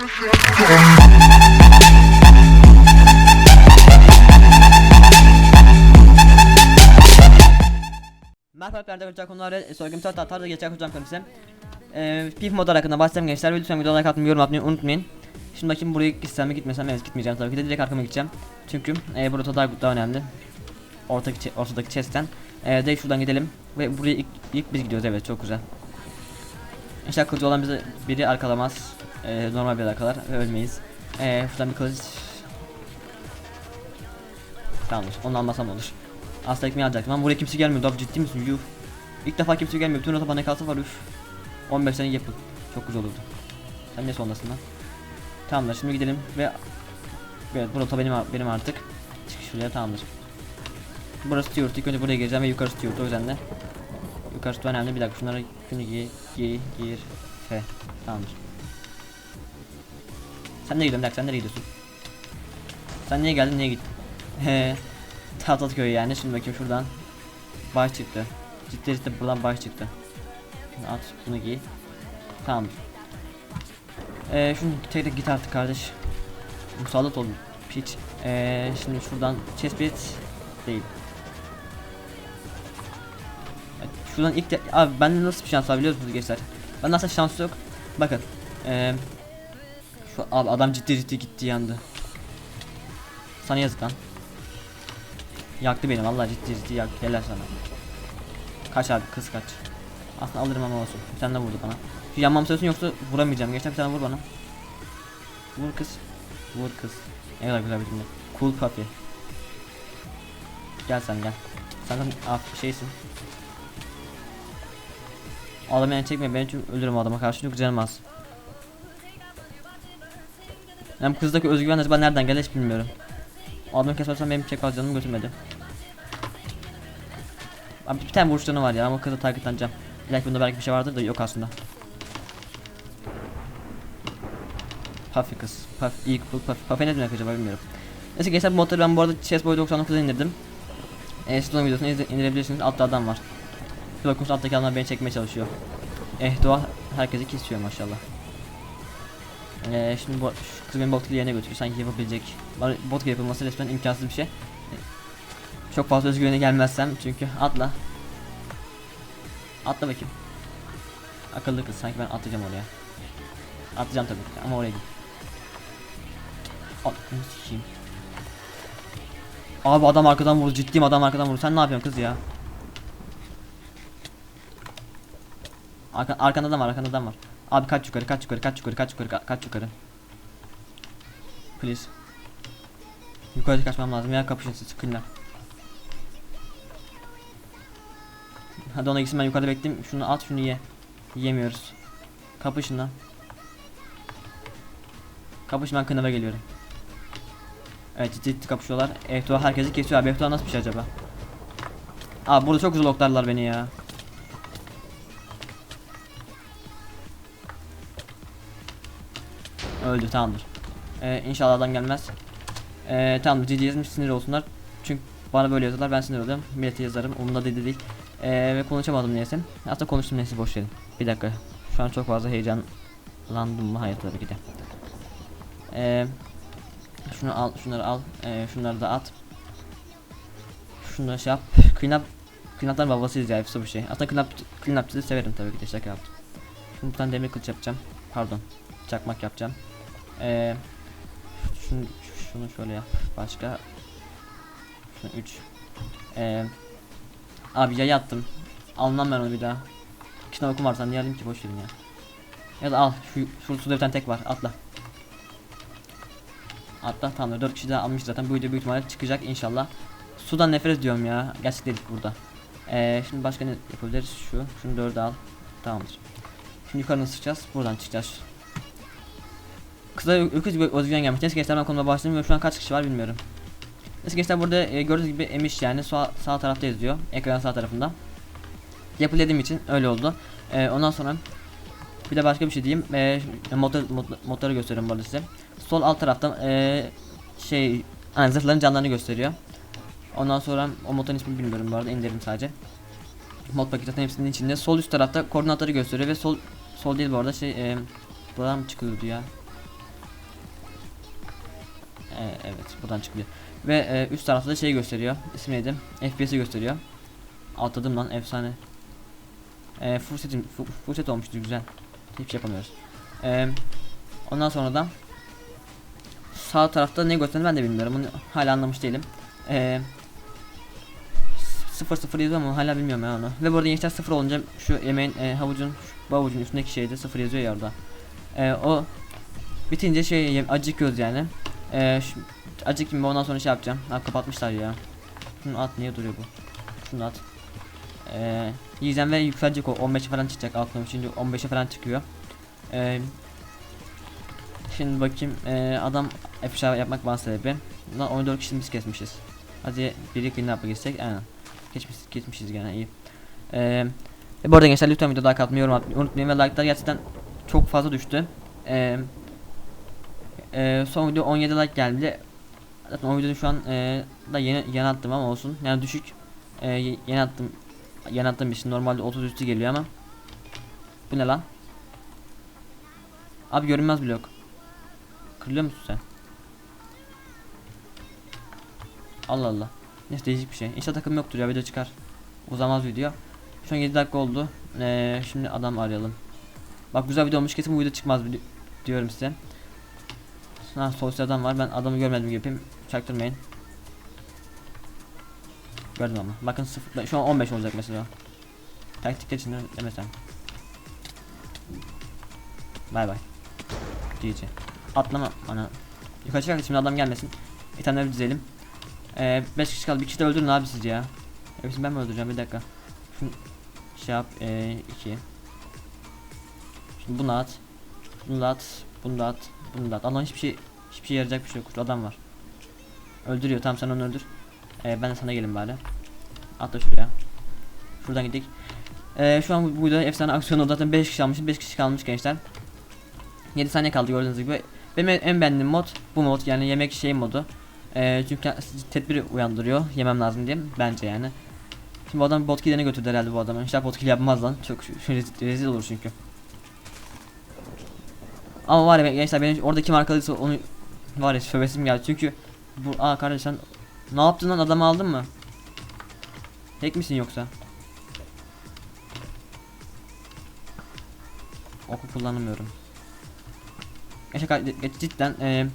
Merhaba arkadaşlar olacak konuları soygun tart atar da geçecek hocam kanısı. Eee PIF mod hakkında bahsedeyim gençler ve lütfen videoya like atmayı yorum atmayı unutmayın. Şimdi bakayım buraya gitsem mi gitmesem mi? evet gitmeyeceğim tabii ki de direkt arkama gideceğim. Çünkü eee burada daha, daha önemli. Ortadaki, ortadaki chest'ten. Eee direkt şuradan gidelim ve buraya ilk, ilk biz gidiyoruz evet çok güzel. İnşallah kılıcı olan bizi biri arkalamaz. Eee normal bir arkalar ve ölmeyiz. Eee şuradan bir kılıç. Tamamdır onu almasam olur. Asla ekmeği alacaktım ama buraya kimse gelmiyor. Abi ciddi misin? Yuh. İlk defa kimse gelmiyor. Bütün rota bana kalsa var üf. 15 sene yapın. Çok güzel olurdu. Sen ne sondasın lan? Tamamdır şimdi gidelim ve Evet bu rota benim benim artık. Çık şuraya tamamdır. Burası Stewart. İlk önce buraya gireceğim ve yukarı Stewart o yüzden de. Yukarı Stewart önemli. Bir dakika şunları şunu giy, giy, gir, fe. Tamamdır. Sen nereye gidiyorsun? Bir sen nereye gidiyorsun? Sen niye geldin? Niye gittin? He. Tahtaköy yani. Şimdi bakayım şuradan. Baş çıktı. Ciddi ciddi buradan baş çıktı. Şunu at bunu giy. Tamam. Ee, şunu tek tek git artık kardeş. Musallat ol. Piç. Ee, şimdi şuradan chestplate değil. Şuradan ilk de abi bende nasıl bir şans var biliyor musunuz gençler? Ben aslında şans yok. Bakın. Ee, şu abi adam ciddi ciddi gitti yandı. Sana yazık lan. Yaktı beni vallahi ciddi ciddi yaktı helal sana. Kaç abi kız kaç. Aslında alırım ama olsun. Bir tane de vurdu bana. Şu yanmam söylesin yoksa vuramayacağım. Geçen bir tane vur bana. Vur kız. Vur kız. Ne kadar güzel bir cümle. Cool puppy. Gel sen gel. Sen de af şeysin. Adam yani çekme ben çünkü ölürüm o adama karşı çünkü canım az. Bu kızdaki özgüven acaba nereden geldi hiç bilmiyorum. Adamı kesersen benim çek canımı götürmedi. Abi bir tane vuruş canı var ya ama kızı takipleneceğim. Belki bunda belki bir şey vardır da yok aslında. Puffy kız. Puff, iyi cool Puffy. Puffy ne demek acaba bilmiyorum. Neyse gençler modları ben bu arada Chessboy 99'a indirdim. E, siz onun videosunu indirebilirsiniz. Altta adam var. Bir bakın alttaki adamlar beni çekmeye çalışıyor. Eh doğa herkesi kesiyor maşallah. Eee şimdi bu beni bot yerine götürüyor sanki yapabilecek. Bot yapılması resmen imkansız bir şey. Çok fazla özgüvene gelmezsem çünkü atla. Atla bakayım. Akıllı kız sanki ben atlayacağım oraya. Atlayacağım tabii ama oraya git. Aklını sikeyim. Abi adam arkadan vurdu ciddiyim adam arkadan vurdu sen ne yapıyorsun kız ya? Arka, arkanda adam var arkanda adam var. Abi kaç yukarı kaç yukarı kaç yukarı kaç yukarı ka- kaç yukarı. Please. Yukarı kaçmam lazım ya kapışın siz sıkınlar. Hadi ona gitsin ben yukarıda bekleyeyim. Şunu at şunu ye. Yiyemiyoruz. Kapışın lan. Kapışın ben kınava geliyorum. Evet ciddi ciddi kapışıyorlar. Ehtua herkesi kesiyor abi. Ehtua nasıl bir şey acaba? Abi burada çok güzel oklarlar beni ya. Öldü tamamdır. Ee, inşallah adam gelmez. Ee, tamamdır ciddi yazmış sinir olsunlar. Çünkü bana böyle yazıyorlar ben sinir oluyorum. Millete yazarım umurumda dedi değil. Ee, ve konuşamadım neyse. Aslında konuştum neyse boş verin. Bir dakika. Şu an çok fazla heyecanlandım mı? Hayır tabii ki de. Ee, şunu al, şunları al, ee, şunları da at. Şunları şey yap. Clean up, clean up'lar babasıyız ya hepsi bu şey. Aslında clean up, clean up'çıları severim tabii ki de şaka yaptım. Şimdi bir tane demir kılıç yapacağım. Pardon. Çakmak yapacağım. Ee, şunu, şunu şöyle yap. Başka. Şunu 3. Ee, abi yay attım. Almam ben onu bir daha. İki tane okum var sen niye alayım ki boş verin ya. Ya da al şu, şu suda bir tane tek var atla. Atla tamam 4 kişi daha almış zaten bu video büyük ihtimalle çıkacak inşallah. Sudan nefret ediyorum ya. Gerçek dedik burada. Ee, şimdi başka ne yapabiliriz? Şu. Şunu 4'e al. Tamamdır. Şimdi yukarı nasıl çıkacağız? Buradan çıkacağız. Kısa öküz özgüven gelmiş. Neyse gençler ben konuma başlayayım ve şu an kaç kişi var bilmiyorum. Neyse gençler burada e, gördüğünüz gibi emiş yani sağ, sağ tarafta yazıyor. Ekranın sağ tarafında. Yapıladığım için öyle oldu. E, ondan sonra bir de başka bir şey diyeyim. E, motor, motor, motoru gösteriyorum burada size. Sol alt tarafta e, şey yani zırhların canlarını gösteriyor. Ondan sonra o motorun ismini bilmiyorum bu arada indirdim sadece. Mod paketinin hepsinin içinde. Sol üst tarafta koordinatları gösteriyor ve sol sol değil bu arada şey e, buradan mı çıkıyordu ya? Ee, evet buradan çıkıyor. Ve e, üst tarafta da şey gösteriyor. İsmi neydi? FPS'i gösteriyor. Atladım lan efsane. Ee, full setim olmuştu güzel. Hiç şey yapamıyoruz. Ee, ondan sonra da sağ tarafta ne gösterdiğini ben de bilmiyorum. Bunu hala anlamış değilim. Ee, 0 0 yazıyor ama hala bilmiyorum ya onu. Ve bu arada gençler 0 olunca şu yemeğin e, havucun bu havucun üstündeki şeyde 0 yazıyor ya orada. Ee, o bitince şey acıkıyoruz yani. Ee, şu, acıkayım ondan sonra şey yapacağım. Ha kapatmışlar ya. Şunu at niye duruyor bu? Şunu at. Ee, yiyeceğim ve yükselecek o 15 falan çıkacak altına şimdi 15'e falan çıkıyor. Ee, şimdi bakayım ee, adam F yapmak bana sebebi. Lan 14 kişi biz kesmişiz. Hadi biri clean up'a geçsek aynen. Geçmiş, geçmişiz gene iyi. Ee, ve bu arada gençler lütfen videoda like atmayı, atmayı unutmayın ve like'lar gerçekten çok fazla düştü. Ee, e, son video 17 like geldi. Zaten o videoyu şu an e, da yeni, yeni attım ama olsun. Yani düşük e, ye- yeni attım. Yeni attığım için normalde 30 üstü geliyor ama. Bu ne lan? Abi görünmez blok. Kırılıyor musun sen? Allah Allah. Neyse değişik bir şey. İnşallah takım yoktur ya video çıkar. Uzamaz video. Şu an 7 dakika oldu. Ee, şimdi adam arayalım. Bak güzel video olmuş kesin bu video çıkmaz di- diyorum size. Ha sosyal adam var ben adamı görmedim gibi yapayım. Çaktırmayın. Gördüm ama. Bakın sıfır, şu an 15 olacak mesela. Taktikler için demesem. Bay bay. GG. Atlama ana. Yukarı çıkardık şimdi adam gelmesin. İtemleri dizelim. Ee, 5 kişi kaldı. Bir kişi de öldürün abi siz ya. Hepsini ben mi öldüreceğim bir dakika. Şunu şey yap. 2. Ee, iki. Şimdi bunu at. Bunu at. Bunu da at. Bunu da at. Allah'ın hiçbir şey hiçbir şey yarayacak bir şey yok. Adam var. Öldürüyor. Tamam sen onu öldür. Ee, ben de sana gelin bari. Atla şuraya. Şuradan gidelim. Ee, şu an bu videoda efsane aksiyon oldu. Zaten 5 kişi almışız. 5 kişi kalmış gençler. 7 saniye kaldı gördüğünüz gibi. Benim en beğendiğim mod bu mod yani yemek şey modu. Ee, çünkü tedbir uyandırıyor yemem lazım diye bence yani. Şimdi bu adam botkilerine götürdü herhalde bu adamı. İnşallah botkil yapmaz lan. Çok rezil olur çünkü. Ama var ya gençler benim orada kim arkadaşsa onu var ya sövesim geldi çünkü bu aa kardeş sen ne yaptın lan adamı aldın mı? Tek misin yoksa? Oku kullanamıyorum. Gerçekten cidden e,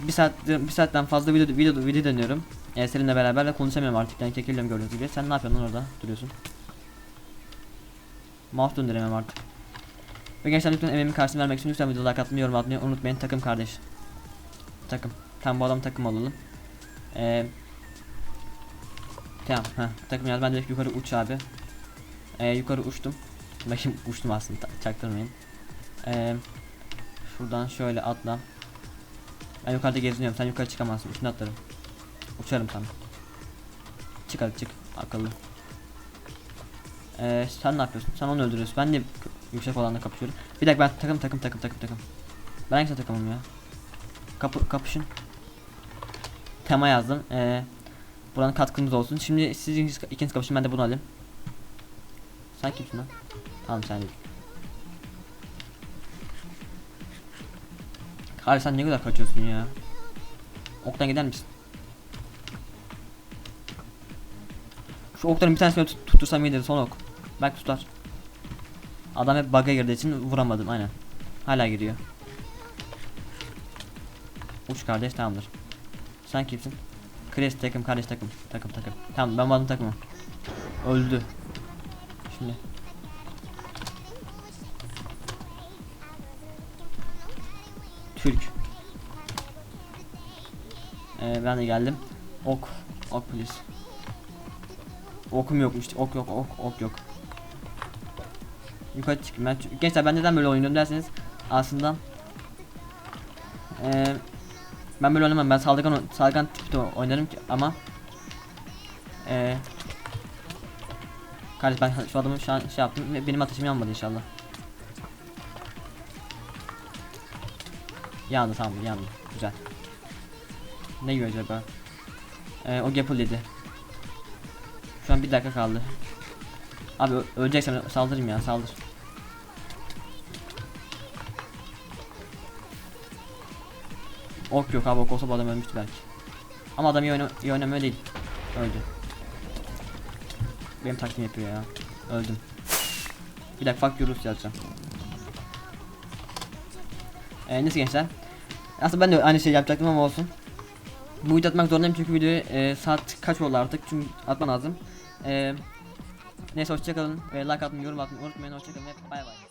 bir saat bir saatten fazla video video video dönüyorum. E, seninle beraber de konuşamıyorum artık. Yani kekiliyorum gördüğünüz gibi. Sen ne yapıyorsun lan orada? Duruyorsun. Mouse döndüremem artık. Ve gençler lütfen emeğimin karşısını vermek için lütfen videoda like atmayı, yorum atmayı unutmayın. Takım kardeş. Takım. Tam bu adam takım olalım. Eee Tamam, ha takım yaz. Ben direkt yukarı uç abi. Ee, yukarı uçtum. Bakayım uçtum aslında. Çaktırmayın. Ee, şuradan şöyle atla. Ben yukarıda geziniyorum. Sen yukarı çıkamazsın. Üstüne atlarım. Uçarım sana. Çık hadi çık. Akıllı. Ee, sen ne yapıyorsun? Sen onu öldürüyorsun. Ben de yüksek olanla kapışıyorum. Bir dakika ben takım takım takım takım takım. Ben hangisine takımım ya? Kapı kapışın. Tema yazdım. Ee, buranın katkınız olsun. Şimdi siz ikiniz, ikiniz kapışın ben de bunu alayım. Sen kimsin lan? Tamam sen değil. Abi sen ne kadar kaçıyorsun ya? Oktan gider misin? Şu okların bir tanesini tut tuttursam iyidir son ok. Belki tutar. Adam hep bug'a girdiği için vuramadım aynen. Hala giriyor. Uç kardeş tamamdır. Sen kimsin? Chris takım kardeş takım takım takım. Tamam ben vardım takımım. Öldü. Şimdi. Türk. Ee, ben de geldim. Ok. Ok please. Okum yokmuş. Ok yok. Ok, ok yok. Yukarı çıkayım ben. Gençler ben neden böyle oynuyorum derseniz aslında ee, ben böyle oynamam. Ben saldırgan saldırgan tipte oynarım ki ama ee, Kardeş ben şu adamı şu an şey yaptım benim ateşim yanmadı inşallah. Yandı tamam yandı. Güzel. Ne yiyor acaba? Ee, o Gapple yedi. Şu an bir dakika kaldı. Abi öleceksem saldırayım ya saldır. Ok yok abi ok olsa bu adam ölmüştü belki. Ama adam iyi, oyna oynamıyor değil. Öldü. Benim taktiğim yapıyor ya. Öldüm. Bir dakika fuck you Rus yazacağım. Ee, neyse gençler. Aslında ben de aynı şey yapacaktım ama olsun. Bu video atmak zorundayım çünkü videoyu e, saat kaç oldu artık çünkü atmam lazım. E, neyse hoşçakalın. E, like atmayı, yorum atmayı unutmayın. Hoşçakalın ve bay bay.